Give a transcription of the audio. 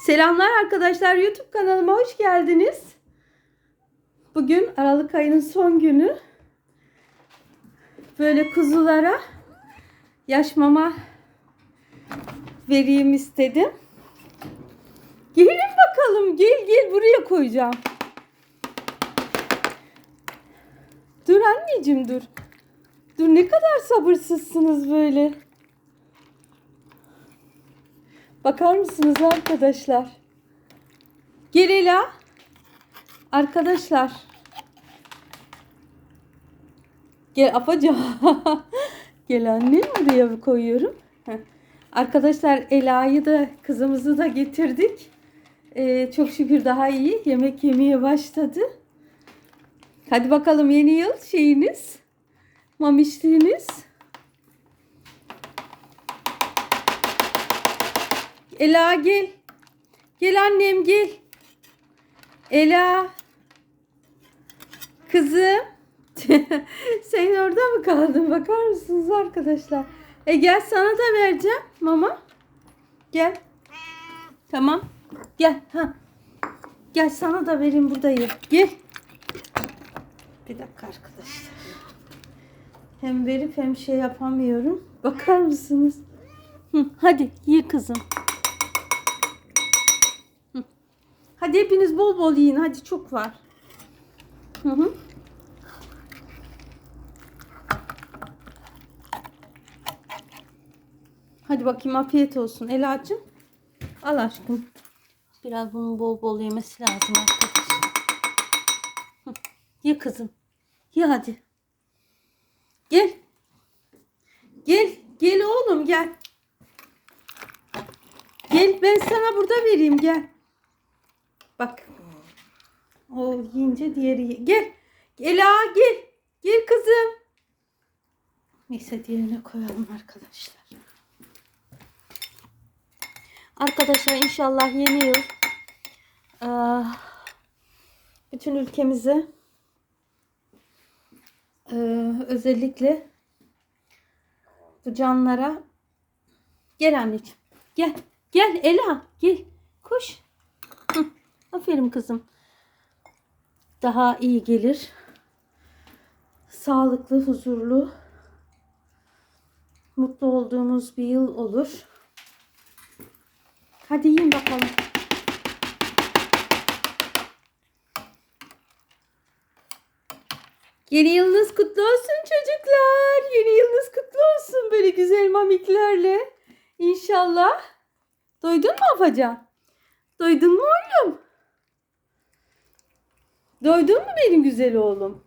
Selamlar arkadaşlar YouTube kanalıma hoş geldiniz. Bugün Aralık ayının son günü. Böyle kuzulara yaş mama vereyim istedim. Gelin bakalım gel gel buraya koyacağım. Dur anneciğim dur. Dur ne kadar sabırsızsınız böyle. Bakar mısınız arkadaşlar? Gel Ela. Arkadaşlar. Gel Afaca. Gel annem buraya koyuyorum. Arkadaşlar Ela'yı da kızımızı da getirdik. Ee, çok şükür daha iyi. Yemek yemeye başladı. Hadi bakalım yeni yıl şeyiniz. Mamişliğiniz. Ela gel. Gel annem gel. Ela. Kızım. Sen orada mı kaldın? Bakar mısınız arkadaşlar? E gel sana da vereceğim mama. Gel. Tamam. Gel. Ha. Gel sana da vereyim buradayım. Gel. Bir dakika arkadaşlar. Hem verip hem şey yapamıyorum. Bakar mısınız? Hı, hadi ye kızım. Hı. Hadi hepiniz bol bol yiyin. Hadi çok var. Hı hı. Hadi bakayım afiyet olsun. Ela'cığım. Al aşkım. Biraz bunun bol bol yemesi lazım arkadaşlar. Ye kızım. Ye hadi. Gel. Gel. Gel oğlum gel. Gel ben sana burada vereyim gel. Bak. O yiyince diğeri. Gel. Ela gel. Gel kızım. Neyse diğerine koyalım arkadaşlar. Arkadaşlar inşallah yeni yıl eee, bütün ülkemize eee, özellikle bu canlara gel anneciğim gel gel Ela gel koş aferin kızım daha iyi gelir sağlıklı huzurlu mutlu olduğumuz bir yıl olur hadi yiyin bakalım Yeni yılınız kutlu olsun çocuklar. Yeni yılınız kutlu olsun böyle güzel mamiklerle. İnşallah. Doydun mu Afacan? Doydun mu oğlum? Doydun mu benim güzel oğlum?